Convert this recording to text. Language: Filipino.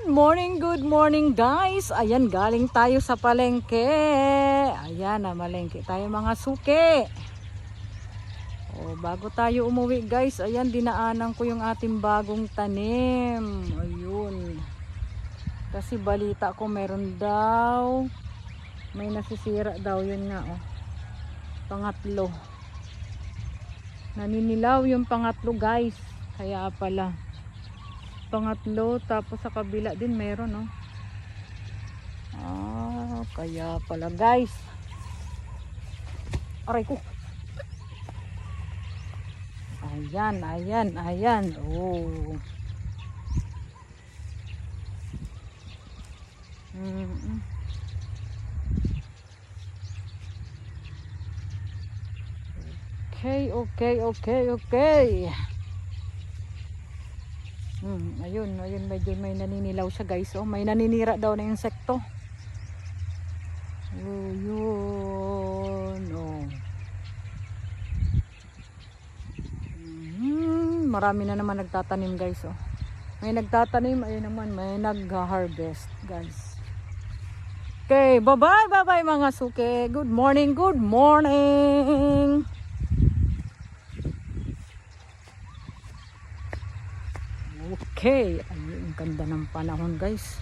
Good morning, good morning guys. Ayan, galing tayo sa palengke. Ayan, na malengke tayo mga suke. O, bago tayo umuwi guys, ayan, dinaanan ko yung ating bagong tanim. Ayun. Kasi balita ko meron daw. May nasisira daw yun nga oh. Pangatlo. Naninilaw yung pangatlo guys. Kaya pala pangatlo tapos sa kabila din meron no? Ah kaya pala guys. Aray ko. Ayan ayan ayan. Oh. Mm okay okay okay okay Hmm, ayun, ayun medyo may naninilaw siya guys. Oh, may naninira daw na insekto. Oh, yun. Oh. Hmm, marami na naman nagtatanim guys. Oh. May nagtatanim, ayun naman, may nag-harvest guys. Okay, bye-bye, bye-bye mga suke. Good morning, good morning. Okay, ayun, ganda ng panahon guys.